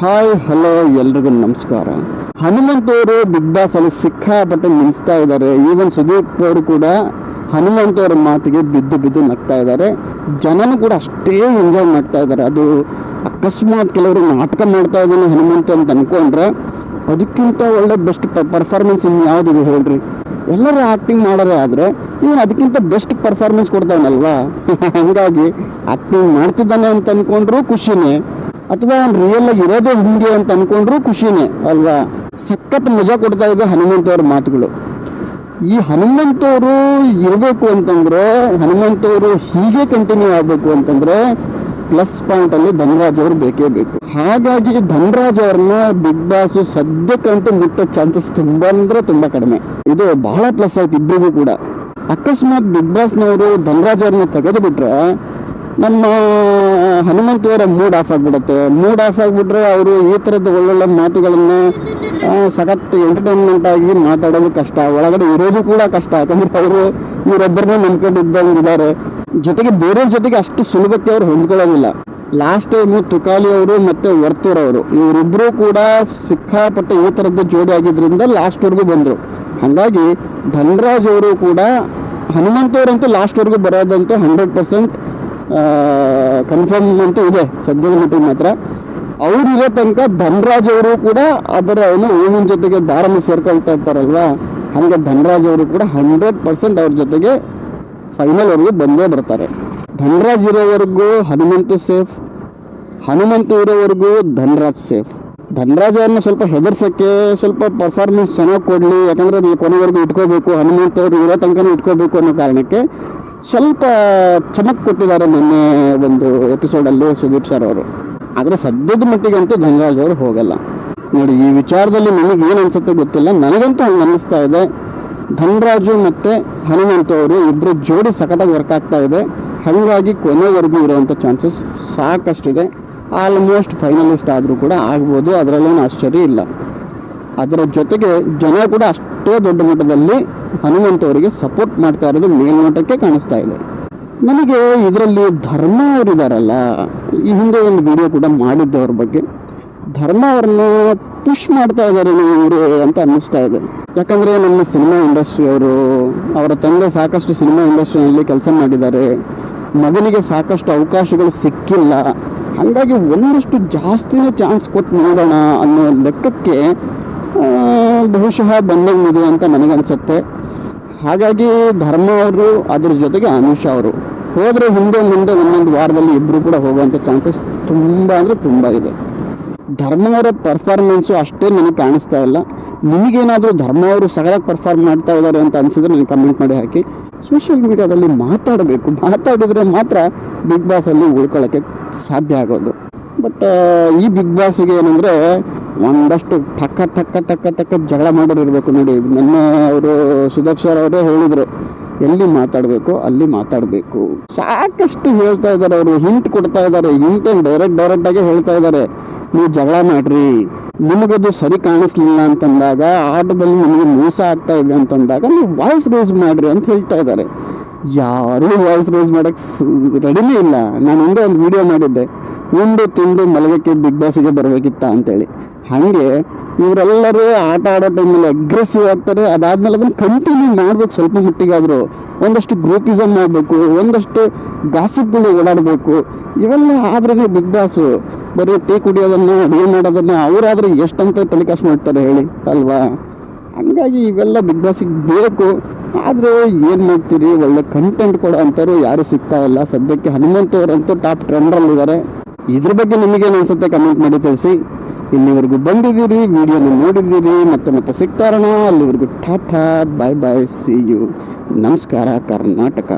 Hi, hello, ಎಲ್ರಿಗೂ ನಮಸ್ಕಾರ. ಹನುಮಂತ್ ಅವರು ಬಿಗ್ ಬಾಸ್ ಅಲ್ಲಿ ಸಿಕ್ಕಾಪಟ್ಟೆ ನಿಲ್ಲಿಸ್ತಾ ಇದ್ದಾರೆ. ಈವನ್ ಸುದೀಪ್ ಅವರು ಕೂಡ ಹನುಮಂತ್ ಅವರ ಮಾತಿಗೆ ಬಿದ್ದು ಬಿದ್ದು ನಗ್ತಾ ಇದ್ದಾರೆ. ಜನನು ಕೂಡ ಅಷ್ಟೇ ಎಂಜಾಯ್ ಮಾಡ್ತಾ ಇದ್ದಾರೆ. ಅದು ಅಕಸ್ಮಾತ್ ಕೆಲವರು ನಾಟಕ ಮಾಡ್ತಾ ಇದ್ದಾನೆ ಹನುಮಂತ ಅಂತ ಅನ್ಕೊಂಡ್ರೆ ಅದಕ್ಕಿಂತ ಒಳ್ಳೆ ಬೆಸ್ಟ್ ಪರ್ಫಾರ್ಮೆನ್ಸ್ ಇನ್ನು ಯಾವುದಿದೆ ಹೇಳ್ರಿ? ಎಲ್ಲರೂ ಆ್ಯಕ್ಟಿಂಗ್ ಮಾಡೋದೇ ಆದರೆ ಇವನು ಅದಕ್ಕಿಂತ ಬೆಸ್ಟ್ ಪರ್ಫಾರ್ಮೆನ್ಸ್ ಕೊಡ್ತಾವನಲ್ವಾ? ಹಾಗಾಗಿ ಆ್ಯಕ್ಟಿಂಗ್ ಮಾಡ್ತಿದ್ದಾನೆ ಅಂತ ಅನ್ಕೊಂಡ್ರು ಖುಷಿನೇ. ಅಥವಾ ರಿಯಲ್ ಆಗಿ ಇರೋದೇ ಹಿಂಗೆ ಅಂತ ಅನ್ಕೊಂಡ್ರು ಖುಷಿನೇ, ಅಲ್ವಾ? ಸಖತ್ ಮಜಾ ಕೊಡ್ತಾ ಇದೆ ಹನುಮಂತ ಅವ್ರ ಮಾತುಗಳು. ಈ ಹನುಮಂತವರು ಇರಬೇಕು ಅಂತಂದ್ರೆ, ಹನುಮಂತವರು ಹೀಗೆ ಕಂಟಿನ್ಯೂ ಆಗಬೇಕು ಅಂತಂದ್ರೆ ಪ್ಲಸ್ ಪಾಯಿಂಟ್ ಅಲ್ಲಿ ಧನರಾಜ್ ಅವರು ಬೇಕೇ ಬೇಕು. ಹಾಗಾಗಿ ಧನರಾಜ್ ಅವ್ರನ್ನ ಬಿಗ್ ಬಾಸ್ ಸದ್ಯಕ್ಕಂತೂ ಮುಟ್ಟೋ ಚಾನ್ಸಸ್ ತುಂಬಾ ಅಂದ್ರೆ ತುಂಬಾ ಕಡಿಮೆ. ಇದು ಬಹಳ ಪ್ಲಸ್ ಆಯ್ತು ಇಬ್ಬರಿಗೂ ಕೂಡ. ಅಕಸ್ಮಾತ್ ಬಿಗ್ ಬಾಸ್ನವರು ಧನರಾಜ್ ಅವ್ರನ್ನ ತೆಗೆದು ಬಿಟ್ರೆ ನಮ್ಮ ಹನುಮಂತವರ ಮೂಡ್ ಆಫ್ ಆಗಿಬಿಡುತ್ತೆ. ಮೂಡ್ ಆಫ್ ಆಗಿಬಿಟ್ರೆ ಅವರು ಈ ಥರದ ಒಳ್ಳೊಳ್ಳೆ ಮಾತುಗಳನ್ನು ಸಖತ್ ಎಂಟರ್ಟೈನ್ಮೆಂಟ್ ಆಗಿ ಮಾತಾಡೋದು ಕಷ್ಟ. ಒಳಗಡೆ ಇರೋದು ಕೂಡ ಕಷ್ಟ. ಯಾಕಂದ್ರೆ ಅವರು ಇವರೊಬ್ಬರನ್ನೇ ನಂಬ್ಕೊಂಡಿದ್ದಂಗಿದ್ದಾರೆ. ಜೊತೆಗೆ ಬೇರೆಯವ್ರ ಜೊತೆಗೆ ಅಷ್ಟು ಸುಲಭಕ್ಕೆ ಅವ್ರು ಹೊಂದ್ಕೊಳ್ಳೋದಿಲ್ಲ. ಲಾಸ್ಟ್ ಟೈಮು ತುಕಾಲಿ ಅವರು ಮತ್ತೆ ವರ್ತೂರ್ ಅವರು. ಇವರಿಬ್ಬರು ಕೂಡ ಸಿಕ್ಕಾಪಟ್ಟೆ ಈ ಥರದ್ದು ಜೋಡಿ ಆಗಿದ್ರಿಂದ ಲಾಸ್ಟ್ವರೆಗೂ ಬಂದರು. ಹಾಗಾಗಿ ಧನರಾಜ್ ಅವರು ಕೂಡ ಹನುಮಂತವರಂತೂ ಲಾಸ್ಟ್ವರೆಗೂ ಬರೋದಂತೂ ಹಂಡ್ರೆಡ್ ಪರ್ಸೆಂಟ್ ಕನ್ಫರ್ಮ್ ಅಂತೂ ಇದೆ, ಸದ್ಯದ ಮಟ್ಟಿಗೆ ಮಾತ್ರ. ಅವ್ರು ಇರೋ ತನಕ ಧನರಾಜ್ ಅವರು ಕೂಡ ಅದರ ಏನು ಹೂವಿನ ಜೊತೆಗೆ ದಾರನ ಸೇರ್ಕೊಳ್ತಾ ಇರ್ತಾರಲ್ವಾ? ಹಾಗೆ ಧನರಾಜ್ ಅವರು ಕೂಡ ಹಂಡ್ರೆಡ್ ಪರ್ಸೆಂಟ್ ಅವ್ರ ಜೊತೆಗೆ ಫೈನಲ್ವರೆಗೂ ಬಂದೇ ಬರ್ತಾರೆ. ಧನರಾಜ್ ಇರೋವರೆಗೂ ಹನುಮಂತು ಸೇಫ್ ಹನುಮಂತು ಇರೋವರೆಗೂ ಧನರಾಜ್ ಸೇಫ್ ಧನರಾಜ್ ಅವ್ರನ್ನ ಸ್ವಲ್ಪ ಹೆದರ್ಸೋಕ್ಕೆ ಸ್ವಲ್ಪ ಪರ್ಫಾರ್ಮೆನ್ಸ್ ಚೆನ್ನಾಗಿ ಕೊಡಲಿ, ಯಾಕಂದ್ರೆ ನೀವು ಕೊನೆವರೆಗೂ ಇಟ್ಕೋಬೇಕು, ಹನುಮಂತ ಅವರು ಇರೋ ತನಕನೂ ಇಟ್ಕೋಬೇಕು ಅನ್ನೋ ಕಾರಣಕ್ಕೆ ಸ್ವಲ್ಪ ಚಮಕ್ ಕೊಟ್ಟಿದ್ದಾರೆ ನಿನ್ನೆ ಒಂದು ಎಪಿಸೋಡಲ್ಲಿ ಸುದೀಪ್ ಸರ್ ಅವರು. ಆದರೆ ಸದ್ಯದ ಮಟ್ಟಿಗಂತೂ ಧನರಾಜ್ ಅವರು ಹೋಗಲ್ಲ. ನೋಡಿ, ಈ ವಿಚಾರದಲ್ಲಿ ನನಗೆ ಏನು ಅನ್ಸುತ್ತೆ ಗೊತ್ತಿಲ್ಲ. ನನಗಂತೂ ಹಂಗೆ ಅನ್ನಿಸ್ತಾ ಇದೆ. ಧನರಾಜು ಮತ್ತು ಹನುಮಂತ ಅವರು ಇಬ್ಬರು ಜೋಡಿ ಸಖತ್ತಾಗಿ ವರ್ಕ್ ಆಗ್ತಾ ಇದೆ. ಹಾಗಾಗಿ ಕೊನೆವರೆಗೂ ಇರುವಂಥ ಚಾನ್ಸಸ್ ಸಾಕಷ್ಟಿದೆ. ಆಲ್ಮೋಸ್ಟ್ ಫೈನಲಿಸ್ಟ್ ಆದರೂ ಕೂಡ ಆಗ್ಬೋದು. ಅದರಲ್ಲೇನು ಆಶ್ಚರ್ಯ ಇಲ್ಲ. ಅದರ ಜೊತೆಗೆ ಜನ ಕೂಡ ಅಷ್ಟೇ ದೊಡ್ಡ ಮಟ್ಟದಲ್ಲಿ ಹನುಮಂತ ಅವರಿಗೆ ಸಪೋರ್ಟ್ ಮಾಡ್ತಾ ಇರೋದು ಮೇಲ್ನೋಟಕ್ಕೆ ಕಾಣಿಸ್ತಾ ಇದೆ. ನನಗೆ ಇದರಲ್ಲಿ ಧರ್ಮ ಅವರಿದಾರಲ್ಲ ಈ ಹಿಂದೆ ಒಂದು ವಿಡಿಯೋ ಕೂಡ ಮಾಡಿದ್ದವ್ರ ಬಗ್ಗೆ. ಧರ್ಮ ಅವ್ರನ್ನ ಪುಷ್ ಮಾಡ್ತಾ ಇದ್ದಾರೆ ಇವರು ಅಂತ ಅನ್ನಿಸ್ತಾ ಇದೆ. ಯಾಕಂದರೆ ನಮ್ಮ ಸಿನಿಮಾ ಇಂಡಸ್ಟ್ರಿ ಅವರು, ಅವರ ತಂದೆ ಸಾಕಷ್ಟು ಸಿನಿಮಾ ಇಂಡಸ್ಟ್ರಿನಲ್ಲಿ ಕೆಲಸ ಮಾಡಿದ್ದಾರೆ. ಮಗನಿಗೆ ಸಾಕಷ್ಟು ಅವಕಾಶಗಳು ಸಿಕ್ಕಿಲ್ಲ. ಹಾಗಾಗಿ ಒಂದಷ್ಟು ಜಾಸ್ತಿನೇ ಚಾನ್ಸ್ ಕೊಟ್ಟು ನೋಡೋಣ ಅನ್ನೋ ಲೆಕ್ಕಕ್ಕೆ ಬಹುಶಃ ಬಂದಂಗಿದೆ ಅಂತ ನನಗನ್ಸುತ್ತೆ. ಹಾಗಾಗಿ ಧರ್ಮ ಅವರು, ಅದ್ರ ಜೊತೆಗೆ ಅನುಷ ಅವರು. ಹೋದರೆ ಹಿಂದೆ ಮುಂದೆ ಒಂದೊಂದು ವಾರದಲ್ಲಿ ಇಬ್ಬರು ಕೂಡ ಹೋಗುವಂಥ ಚಾನ್ಸಸ್ ತುಂಬ ಅಂದರೆ ತುಂಬ ಇದೆ. ಧರ್ಮ ಅವರ ಪರ್ಫಾರ್ಮೆನ್ಸು ಅಷ್ಟೇ ನನಗೆ ಕಾಣಿಸ್ತಾ ಇಲ್ಲ. ನಿಮಗೇನಾದರೂ ಧರ್ಮ ಅವರು ಪರ್ಫಾರ್ಮ್ ಮಾಡ್ತಾ ಇದ್ದಾರೆ ಅಂತ ಅನಿಸಿದ್ರೆ ನನಗೆ ಕಮೆಂಟ್ ಮಾಡಿ ಹಾಕಿ. ಸೋಷಿಯಲ್ ಮೀಡಿಯಾದಲ್ಲಿ ಮಾತಾಡಬೇಕು. ಮಾತಾಡಿದರೆ ಮಾತ್ರ ಬಿಗ್ ಬಾಸಲ್ಲಿ ಉಳ್ಕೊಳ್ಳೋಕ್ಕೆ ಸಾಧ್ಯ ಆಗೋದು. ಬಟ್ ಈ ಬಿಗ್ ಬಾಸ್ಗೆ ಏನಂದರೆ ಒಂದಷ್ಟು ತಕ್ಕ ತಕ್ಕ ತಕ್ಕ ತಕ್ಕ ಜಗಳ ಮಾಡೋರು ಇರಬೇಕು ನೋಡಿ. ನಮ್ಮ ಅವರು ಸುಧಾಪ್ ಸರ್ ಅವರೇ ಹೇಳಿದರು, ಎಲ್ಲಿ ಮಾತಾಡಬೇಕು ಅಲ್ಲಿ ಮಾತಾಡಬೇಕು. ಸಾಕಷ್ಟು ಹೇಳ್ತಾ ಇದ್ದಾರೆ ಅವರು ಹಿಂಟ್ ಕೊಡ್ತಾ ಇದ್ದಾರೆ ಹಿಂಟ್ ಡೈರೆಕ್ಟ್ ಡೈರೆಕ್ಟಾಗಿ ಹೇಳ್ತಾ ಇದ್ದಾರೆ. ನೀವು ಜಗಳ ಮಾಡ್ರಿ, ನಿಮಗದು ಸರಿ ಕಾಣಿಸ್ಲಿಲ್ಲ ಅಂತಂದಾಗ, ಆಟದಲ್ಲಿ ನಿಮಗೆ ಮೋಸ ಆಗ್ತಾ ಇದೆ ಅಂತಂದಾಗ ನೀವು ವಾಯ್ಸ್ ರೇಸ್ ಮಾಡ್ರಿ ಅಂತ ಹೇಳ್ತಾ ಇದ್ದಾರೆ. ಯಾರೂ ವಾಯ್ಸ್ ರೇಸ್ ಮಾಡೋಕ್ಕೆ ರೆಡಿನೇ ಇಲ್ಲ. ನಾನು ಒಂದೇ ಒಂದು ವಿಡಿಯೋ ಮಾಡಿದ್ದೆ. ಉಂಡು ತಿಂದು ಮಲಗಕ್ಕೆ ಬಿಗ್ ಬಾಸ್ಗೆ ಬರಬೇಕಿತ್ತ ಅಂತೇಳಿ. ಹಾಗೆ ಇವರೆಲ್ಲರೂ ಆಟ ಆಡೋ ಟೈಮಲ್ಲಿ ಅಗ್ರೆಸಿವ್ ಆಗ್ತಾರೆ. ಅದಾದ್ಮೇಲೆ ಅದನ್ನು ಕಂಟಿನ್ಯೂ ಮಾಡ್ಬೇಕು ಸ್ವಲ್ಪ ಮಟ್ಟಿಗಾದರೂ. ಒಂದಷ್ಟು ಗ್ರೂಪಿಸಮ್ ಮಾಡಬೇಕು ಒಂದಷ್ಟು ಗಾಸಿಪ್ಗಳು ಓಡಾಡಬೇಕು. ಇವೆಲ್ಲ ಆದ್ರೇ ಬಿಗ್ ಬಾಸು ಬರೀ ಟೀ ಕುಡಿಯೋದನ್ನ, ಅಡುಗೆ ಮಾಡೋದನ್ನ ಅವರಾದ್ರೆ ಎಷ್ಟಂತ ಟೆಲಿಕಾಸ್ಟ್ ಮಾಡ್ತಾರೆ ಹೇಳಿ, ಅಲ್ವಾ? ಹಂಗಾಗಿ ಇವೆಲ್ಲ ಬಿಗ್ ಬಾಸಿಗೆ ಬೇಕು. ಆದರೆ ಏನು ಮಾಡ್ತೀರಿ? ಒಳ್ಳೆ ಕಂಟೆಂಟ್ ಕೊಡೋ ಅಂಥವ್ರು ಯಾರು ಸಿಗ್ತಾ ಇಲ್ಲ. ಸದ್ಯಕ್ಕೆ ಹನುಮಂತ ಅವರಂತೂ ಟಾಪ್ ಟ್ರೆಂಡ್ರಲ್ಲಿದ್ದಾರೆ ಇದ್ರ ಬಗ್ಗೆ ನಿಮಗೇನು ಅನಿಸುತ್ತೆ? ಕಮೆಂಟ್ ಮಾಡಿ ತಿಳಿಸಿ. ಇಲ್ಲಿವರೆಗೂ ಬಂದಿದ್ದೀರಿ, ವಿಡಿಯೋನ ನೋಡಿದ್ದೀರಿ, ಮತ್ತೆ ಮತ್ತೆ ಸಿಗ್ತಾರಣ. ಅಲ್ಲಿವರೆಗೂ tata bye bye see you ನಮಸ್ಕಾರ, ಕರ್ನಾಟಕ.